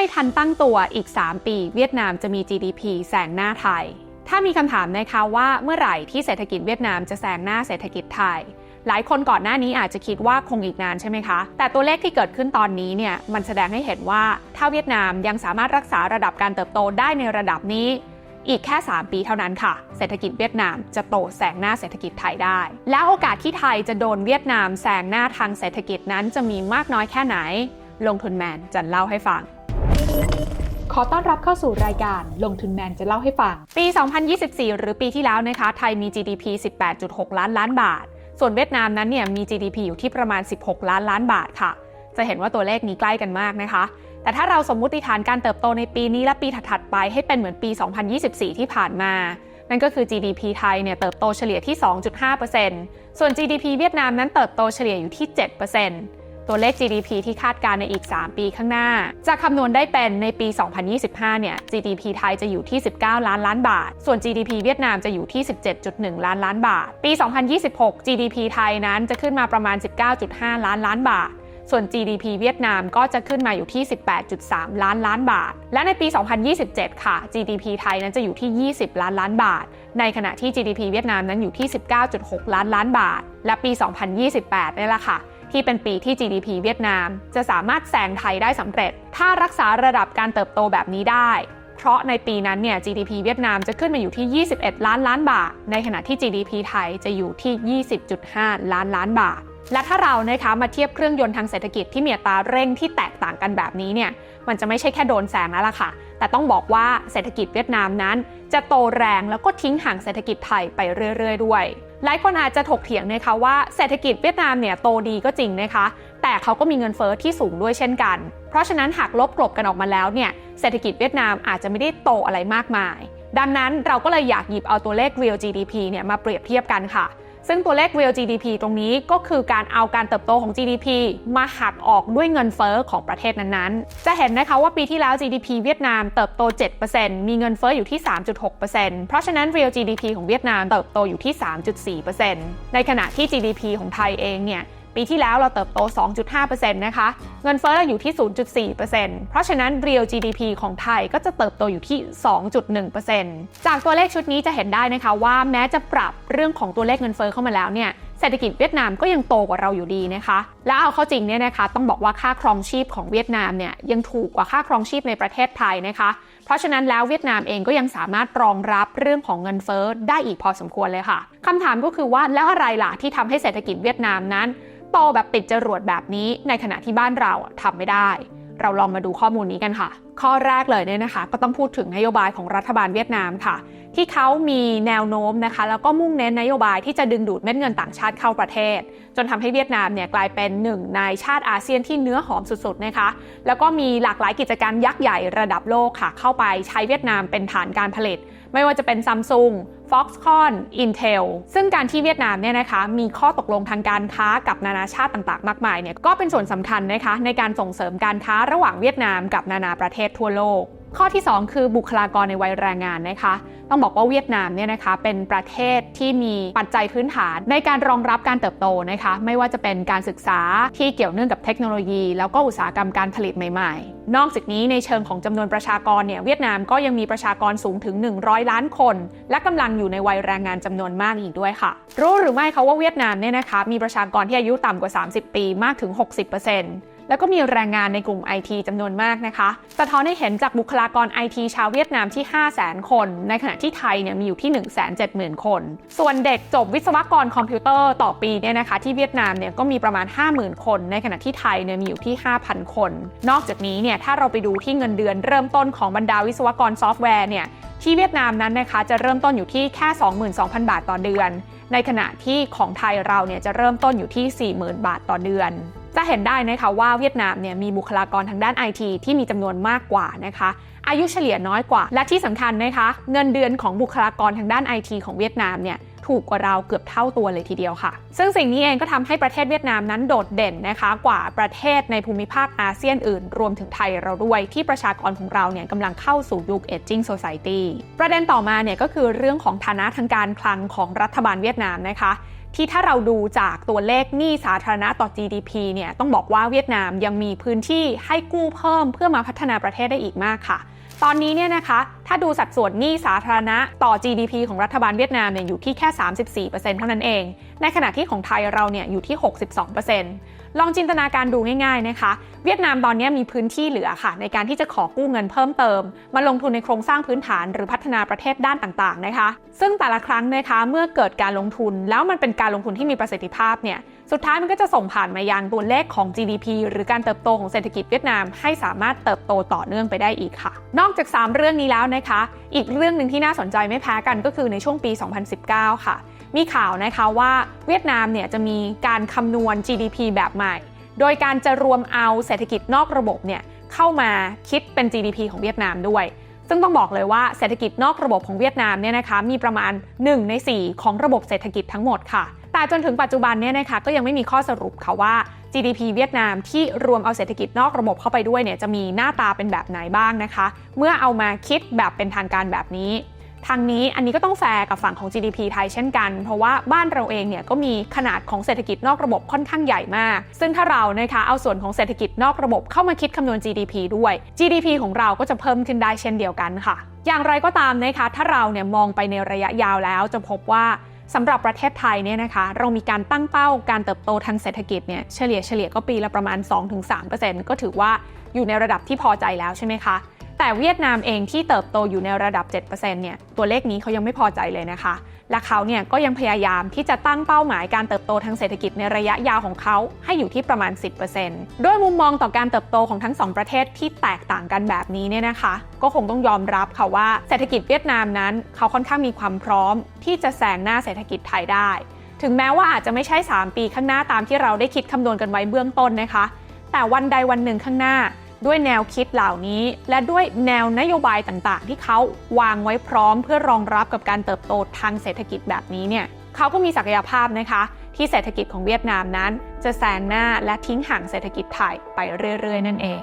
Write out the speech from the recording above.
ไม่ทันตั้งตัวอีก 3 ปี เวียดนามจะมี GDP แซงหน้าไทย ถ้ามีคำถามนะคะว่าเมื่อไหร่ที่เศรษฐกิจเวียดนามจะแซงหน้าเศรษฐกิจไทย หลายคนก่อนหน้านี้อาจจะคิดว่าคงอีกนานใช่ไหมคะ แต่ตัวเลขที่เกิดขึ้นตอนนี้เนี่ยมันแสดงให้เห็นว่าถ้าเวียดนามยังสามารถรักษาระดับการเติบโตได้ในระดับนี้อีกแค่ 3 ปีเท่านั้นค่ะ เศรษฐกิจเวียดนามจะโตแซงหน้าเศรษฐกิจไทยได้ แล้วโอกาสที่ไทยจะโดนเวียดนามแซงหน้าทางเศรษฐกิจนั้นจะมีมากน้อยแค่ไหน ลงทุนแมนจะเล่าให้ฟัง ขอต้อนรับเข้าสู่รายการลงทุนแมนจะเล่าให้ฟัง ปี 2024 หรือปีที่แล้วนะคะ ไทยมี GDP 18.6 ล้านล้านบาท ส่วนเวียดนามนั้นเนี่ยมี GDP อยู่ที่ประมาณ 16 ล้านล้านบาทค่ะ จะเห็นว่าตัวเลขนี้ใกล้กันมากนะคะ แต่ถ้าเราสมมุติฐานการเติบโตในปีนี้และปีถัดๆไปให้เป็นเหมือนปี 2024 ที่ผ่านมา นั่นก็คือ GDP ไทยเนี่ยเติบโตเฉลี่ยที่ 2.5%ส่วน GDP เวียดนามนั้นเติบโตเฉลี่ยอยู่ที่ 7% ตัวเลข GDP ที่คาดการณ์ในอีก 3 ปีข้างหน้า จะคำนวณได้เป็นในปี 2025 เนี่ย GDP ไทยจะอยู่ที่ 19 ล้านล้านบาท ส่วน GDP เวียดนามจะอยู่ที่ 17.1 ล้านล้านบาท ปี 2026 GDP ไทยนั้นจะขึ้นมาประมาณ 19.5 ล้านล้านบาทส่วน GDP เวียดนามก็จะขึ้นมาอยู่ที่ 18.3 ล้านล้านบาท และในปี 2027 ค่ะ GDP ไทยนั้นจะอยู่ที่ 20 ล้านล้านบาท ในขณะที่ GDP เวียดนามนั้นอยู่ที่ 19.6 ล้านล้านบาท และปี 2028นี่แหละค่ะ ที่เป็นปีที่ GDP เวียดนาม จะสามารถแซงไทยได้สำเร็จ ถ้ารักษาระดับการเติบโตแบบนี้ได้ เพราะในปีนั้นเนี่ย GDP เวียดนามจะขึ้นมาอยู่ที่ 21 ล้านล้านบาท ในขณะที่ GDP ไทยจะอยู่ที่ 20.5 ล้านล้านบาท และถ้าเรานะคะมาเทียบเครื่องยนต์ทางเศรษฐกิจที่มีอัตราเร่งที่แตกต่างกันแบบนี้เนี่ยมันจะไม่ใช่แค่โดนแซงแล้วล่ะค่ะ แต่ต้องบอกว่าเศรษฐกิจเวียดนามนั้น จะโตแรงแล้วก็ทิ้งห่างเศรษฐกิจไทยไปเรื่อย ๆ ด้วย หลายคนอาจจะถกเถียงนะคะว่าเศรษฐกิจเวียดนามเนี่ยโตดีก็จริงนะคะ แต่เขาก็มีเงินเฟอ้อที่สูงด้วยเช่นกัน เพราะฉะนั้นหากลบกลบกันออกมาแล้วเนี่ยเศรษฐกิจเวียดนามอาจจะไม่ได้โตอะไรมากมาย ดังนั้นเราก็เลยอยากหยิบเอาตัวเลข real GDP เนี่ยมาเปรียบเทียบกันค่ะ ซึ่งตัวเลข real GDP ตรงนี้ก็คือการเอาการเติบโตของ GDP มาหักออกด้วยเงินเฟอ้อของประเทศนั้นๆ จะเห็นนะคะว่าปีที่แล้ว GDP เวียดนามเติบโต 7%มีเงินเฟอ้ออยู่ที่ 3.6%เพราะฉะนั้น real GDP ของเวียดนามเติบโตอยู่ที่ 3.4%ในขณะที่ GDP ของไทยเองเนี่ย ปีที่แล้วเราเติบโต 2.5%นะคะ เงินเฟ้อเราอยู่ที่ 0.4%เพราะฉะนั้น real GDP ของไทยก็จะเติบโตอยู่ที่ 2.1%จากตัวเลขชุดนี้จะเห็นได้นะคะว่าแม้จะปรับเรื่องของตัวเลขเงินเฟ้อเข้ามาแล้วเนี่ยเศรษฐกิจเวียดนามก็ยังโตกว่าเราอยู่ดีนะคะ และเอาเข้าจริงเนี่ยนะคะต้องบอกว่าค่าครองชีพของเวียดนามเนี่ยยังถูกกว่าค่าครองชีพในประเทศไทยนะคะ เพราะฉะนั้นแล้วเวียดนามเองก็ยังสามารถรองรับเรื่องของเงินเฟ้อได้อีกพอสมควรเลยค่ะคำถามก็คือว่าแล้วอะไรล่ะที่ทำให้เศรษฐกิจเวียดนามนั้น โตแบบติดจรวดแบบนี้ในขณะที่บ้านเราทำไม่ได้ เราลองมาดูข้อมูลนี้กันค่ะ ข้อแรกเลยเนี่ยนะคะ ก็ต้องพูดถึงนโยบายของรัฐบาลเวียดนามค่ะ ที่เขามีแนวโน้มนะคะ แล้วก็มุ่งเน้นนโยบายที่จะดึงดูดเม็ดเงินต่างชาติเข้าประเทศ จนทำให้เวียดนามเนี่ยกลายเป็นหนึ่งในชาติอาเซียนที่เนื้อหอมสุดๆนะคะ แล้วก็มีหลากหลายกิจการยักษ์ใหญ่ระดับโลกค่ะ เข้าไปใช้เวียดนามเป็นฐานการผลิต ไม่ว่าจะเป็น Samsung Foxconn Intel ซึ่งการที่เวียดนามเนี่ยนะคะมีข้อตกลงทางการค้ากับนานาชาติต่างๆ มากมายเนี่ยก็เป็นส่วนสำคัญนะคะในการส่งเสริมการค้าระหว่างเวียดนามกับนานาประเทศทั่วโลก ข้อที่ 2 คือบุคลากรในวัยแรงงานนะคะ ต้องบอกว่าเวียดนามเนี่ยนะคะเป็นประเทศที่มีปัจจัยพื้นฐานในการรองรับการเติบโตนะคะ ไม่ว่าจะเป็นการศึกษาที่เกี่ยวเนื่องกับเทคโนโลยี แล้วก็อุตสาหกรรมการผลิตใหม่ ๆ นอกจากนี้ในเชิงของจำนวนประชากรเนี่ยเวียดนามก็ยังมีประชากรสูงถึง 100 ล้านคน และกำลังอยู่ในวัยแรงงานจำนวนมากอีกด้วยค่ะ รู้หรือไม่คะว่าเวียดนามเนี่ยนะคะมีประชากรที่อายุต่ำกว่า 30 ปีมากถึง 60%แล้วก็มีแรงงานในกลุ่ม IT จำนวนมากนะคะ สะท้อนให้เห็นจากบุคลากร IT ชาวเวียดนามที่ 500,000 คน ในขณะที่ไทยเนี่ยมีอยู่ที่ 170,000 คน ส่วนเด็กจบวิศวกรคอมพิวเตอร์ต่อปีเนี่ยนะคะที่เวียดนามเนี่ยก็มีประมาณ 50,000 คน ในขณะที่ไทยเนี่ยมีอยู่ที่ 5,000 คน นอกจากนี้เนี่ยถ้าเราไปดูที่เงินเดือนเริ่มต้นของบรรดาวิศวกรซอฟต์แวร์เนี่ยที่เวียดนามนั้นนะคะจะเริ่มต้นอยู่ที่แค่ 22,000 บาทต่อเดือน ในขณะที่ของไทยเราเนี่ยจะเริ่มต้นอยู่ที่ 40,000 บาทต่อเดือน จะเห็นได้นะคะว่าเวียดนามเนี่ยมีบุคลากรทางด้านไอทีที่มีจำนวนมากกว่านะคะ อายุเฉลี่ยน้อยกว่า และที่สำคัญนะคะ เงินเดือนของบุคลากรทางด้านไอทีของเวียดนามเนี่ย ถูกกว่าเราเกือบเท่าตัวเลยทีเดียวค่ะ ซึ่งสิ่งนี้เองก็ทำให้ประเทศเวียดนามนั้นโดดเด่นนะคะ กว่าประเทศในภูมิภาคอาเซียนอื่น รวมถึงไทยเราด้วยที่ประชากรของเราเนี่ยกำลังเข้าสู่ยุค aging society ประเด็นต่อมาเนี่ยก็คือเรื่องของฐานะทางการคลังของรัฐบาลเวียดนามนะคะที่ถ้าเราดูจากตัวเลขหนี้สาธารณะต่อ GDP เนี่ยต้องบอกว่าเวียดนามยังมีพื้นที่ให้กู้เพิ่มเพื่อมาพัฒนาประเทศได้อีกมากค่ะ ตอนนี้เนี่ยนะคะ ถ้าดูสัดส่วนหนี้สาธารณะต่อ GDP ของรัฐบาลเวียดนามเนี่ยอยู่ที่แค่ 34%เท่านั้นเอง ในขณะที่ของไทยเราเนี่ยอยู่ที่ 62%ลองจินตนาการดูง่ายๆนะคะ เวียดนามตอนนี้มีพื้นที่เหลือค่ะ ในการที่จะขอกู้เงินเพิ่มเติม มาลงทุนในโครงสร้างพื้นฐานหรือพัฒนาประเทศด้านต่างๆนะคะ ซึ่งแต่ละครั้งนะคะเมื่อเกิดการลงทุนแล้วมันเป็นการลงทุนที่มีประสิทธิภาพเนี่ย สุดท้ายมันก็จะส่งผ่านมายังตัวเลขของ GDP หรือการเติบโตของเศรษฐกิจเวียดนาม ให้สามารถเติบโตต่อเนื่องไปได้อีกค่ะ นอกจาก 3 เรื่องนี้แล้วนะคะ อีกเรื่องหนึ่งที่น่าสนใจไม่แพ้กันก็คือในช่วงปี 2019 ค่ะ มีข่าวนะคะว่าเวียดนามเนี่ยจะมีการคำนวณ GDP แบบใหม่ โดยการจะรวมเอาเศรษฐกิจนอกระบบเนี่ยเข้ามาคิดเป็น GDP ของเวียดนามด้วยซึ่งต้องบอกเลยว่าเศรษฐกิจนอกระบบของเวียดนามเนี่ยนะคะมีประมาณ 1 ใน 4 ของระบบเศรษฐกิจทั้งหมดค่ะ แต่จนถึงปัจจุบันเนี่ยนะคะก็ยังไม่มีข้อสรุปค่ะว่า GDP เวียดนามที่รวมเอาเศรษฐกิจนอกระบบเข้าไปด้วยเนี่ยจะมีหน้าตาเป็นแบบไหนบ้างนะคะ เมื่อเอามาคิดแบบเป็นทางการแบบนี้ทางนี้อันนี้ก็ต้องแฟร์กับฝั่งของ GDP ไทยเช่นกัน เพราะว่าบ้านเราเองเนี่ยก็มีขนาดของเศรษฐกิจนอกระบบค่อนข้างใหญ่มาก ซึ่งถ้าเรานะคะเอาส่วนของเศรษฐกิจนอกระบบเข้ามาคิดคำนวณ GDP ด้วย GDP ของเราก็จะเพิ่มขึ้นได้เช่นเดียวกันค่ะ อย่างไรก็ตามนะคะถ้าเราเนี่ยมองไปในระยะยาวแล้วจะพบว่า สำหรับประเทศไทยเนี่ยนะคะเรามีการตั้งเป้าการเติบโตทางเศรษฐกิจเนี่ยเฉลี่ยเฉลี่ยก็ปีละประมาณ 2-3%ก็ถือว่าอยู่ในระดับที่พอใจแล้วใช่ไหมคะ แต่เวียดนามเองที่เติบโตอยู่ในระดับ 7%เนี่ยตัวเลขนี้เขายังไม่พอใจเลยนะคะ และเขาเนี่ยก็ยังพยายามที่จะตั้งเป้าหมายการเติบโตทางเศรษฐกิจในระยะยาวของเขาให้อยู่ที่ประมาณ 10%ด้วยมุมมองต่อการเติบโตของทั้งสองประเทศที่แตกต่างกันแบบนี้เนี่ยนะคะ ก็คงต้องยอมรับค่ะว่าเศรษฐกิจเวียดนามนั้น เขาค่อนข้างมีความพร้อม ที่จะแซงหน้าเศรษฐกิจไทยได้ ถึงแม้ว่าอาจจะไม่ใช่ 3 ปีข้างหน้าตามที่เราได้คิดคำนวณกันไว้เบื้องต้นนะคะ แต่วันใดวันหนึ่งข้างหน้า ด้วยแนวคิดเหล่านี้ และด้วยแนวนโยบายต่างๆ ที่เขาวางไว้พร้อม เพื่อรองรับกับการเติบโตทางเศรษฐกิจแบบนี้เนี่ยเขาก็มีศักยภาพนะคะ ที่เศรษฐกิจของเวียดนามนั้น จะแซงหน้าและทิ้งห่างเศรษฐกิจไทยไปเรื่อย ๆ นั่นเอง